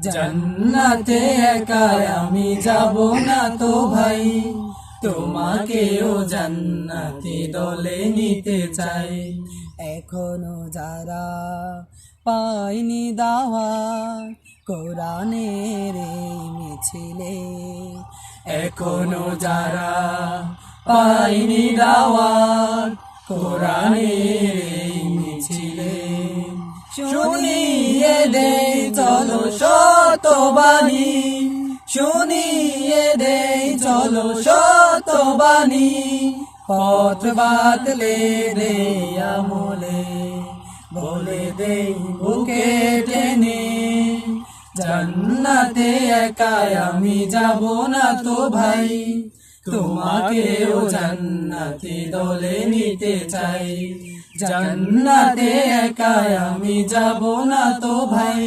জান্নাতে একা আমি যাব না তো ভাই। তোমাকেও জান্নাতি দলে নিতে চাই। এখনও যারা পায়নি দাওয়া কোরআনের মিছিলে, এখনও যারা পাইনি দাওয়াত, কোরআনের শতবাণী শুনিয়ে দে চলো পথ বাতলে আমলে, বলে দে বুকে টেনে। জান্নাতে একাই আমি যাব না তো ভাই, তোমাকেও জান্নাতি দলে নিতে চাই। জান্নাতে একাই আমি যাব না তো ভাই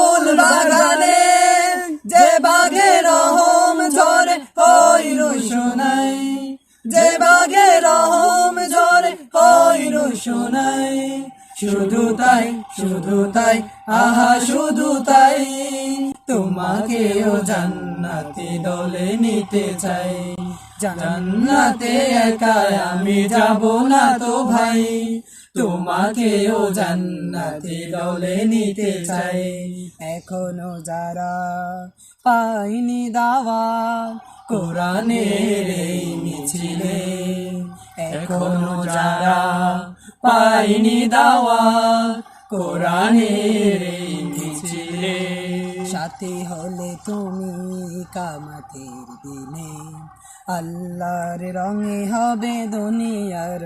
শুধু তাই শুধু তাই, আহা, শুধু তাই। তোমাকেও জান্নাতি দলে নিতে চাই। জান্নাতে একা আমি যাব না তো ভাই। তোমাকেও জান্নাতি দলে নিতে চাই। এখনও যারা পাইনি দাওয়া কোরআনের মিছিলে, এখনও যারা পাইনি দাওয়া কোরআনের মিছিলে। সাথী হলে তুমি কামাতের দিনে আল্লাহর রঙে হবে দুনিয়ার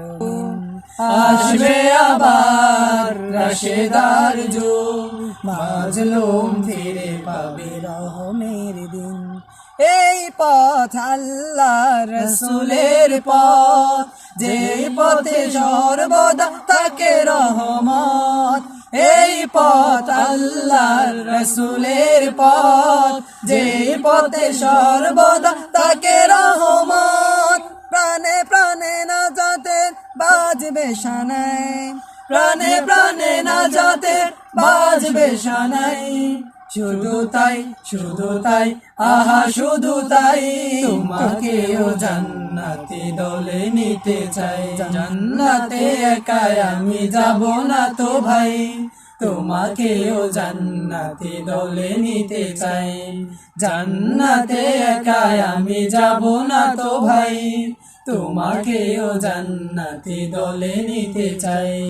আসবে আবার রাশেদার যো মাজলুম ফিরে পাবে রহমের দিন। এই পথ আল্লাহ রসুলের পথ, যে পথে সর্বদা তাকে রহমত। এই পথ আল্লাহ রসুলের পথ, যে পথে সর্বদা তাকে রহমত। প্রাণে প্রাণে না যাতে বাজবে সানাই, প্রাণে প্রাণে না যাতে বাজবে সানাই। শুধু তাই শুধু তাই আহা শুধু তাই তোমাকেও জান্নাতি দলে নিতে চাই। জান্নাতে একাই আমি যাব না তো ভাই। তোমাকেও জান্নাতি দলে নিতে চাই। জান্নাতে একাই আমি যাব না তো ভাই। তোমাকেও জান্নাতি দলে নিতে চাই।